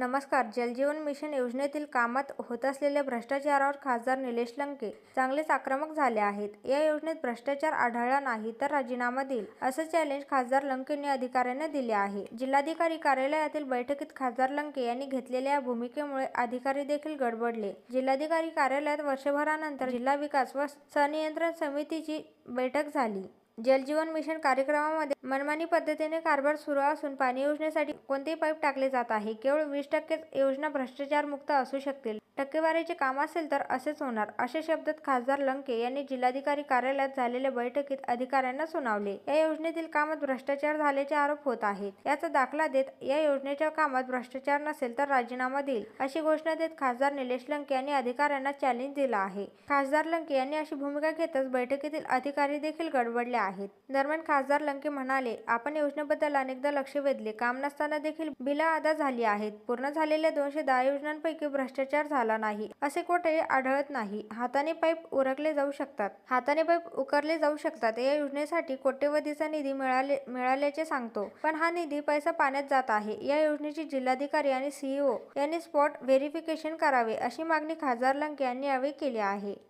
नमस्कार. जलजीवन मिशन योजनेतील कामात होत असलेल्या भ्रष्टाचारावर खासदार निलेश लंके चांगलेच आक्रमक झाले आहेत. या योजनेत भ्रष्टाचार आढळला नाही तर राजीनामा देईल असं चॅलेंज खासदार लंकेंनी अधिकाऱ्यांना दिले आहे. जिल्हाधिकारी कार्यालयातील बैठकीत खासदार लंके यांनी घेतलेल्या या भूमिकेमुळे अधिकारी देखील गडबडले. जिल्हाधिकारी कार्यालयात वर्षभरानंतर जिल्हा विकास व सनियंत्रण समितीची बैठक झाली. जलजीवन मिशन कार्यक्रमामध्ये मनमानी पद्धतीने कारभार सुरू असून पाणी योजनेसाठी कोणतेही पाईप टाकले जात आहे. केवळ वीस टक्केच योजना भ्रष्टाचारमुक्त असू शकतील. टक्केवारीचे काम असेल तर असेच होणार अशा शब्दात खासदार लंके यांनी जिल्हाधिकारी कार्यालयात झालेल्या बैठकीत अधिकाऱ्यांना सुनावले. या योजनेतील कामात भ्रष्टाचार झाल्याचे आरोप होत आहेत. याचा दाखला देत या योजनेच्या कामात भ्रष्टाचार नसेल तर राजीनामा देईल अशी घोषणा देत खासदार निलेश लंके यांनी अधिकाऱ्यांना चॅलेंज दिला आहे. खासदार लंके यांनी अशी भूमिका घेतच बैठकीतील अधिकारी देखील गडबडले आहेत. दरम्यान खासदार लंके म्हणाले आपण योजनेबद्दल अनेकदा लक्ष वेधले. काम नसताना देखील बिला अदा झाली आहेत. पूर्ण झालेल्या दोनशे दहा योजनांपैकी भ्रष्टाचार झाला नाही. असे कोठे आढळत नाही. हाताने पाईप उरकले जाऊ शकतात. हाताने पाईप उकरले जाऊ शकतात. या योजनेसाठी कोट्यवधीचा निधी मिळाले मिळाल्याचे सांगतो. पण हा निधी पैसा पाण्यात जात आहे. या योजनेची जिल्हाधिकारी आणि सीईओ यांनी स्पॉट व्हेरिफिकेशन करावे अशी मागणी खासदार लंके यांनी यावेळी केली आहे.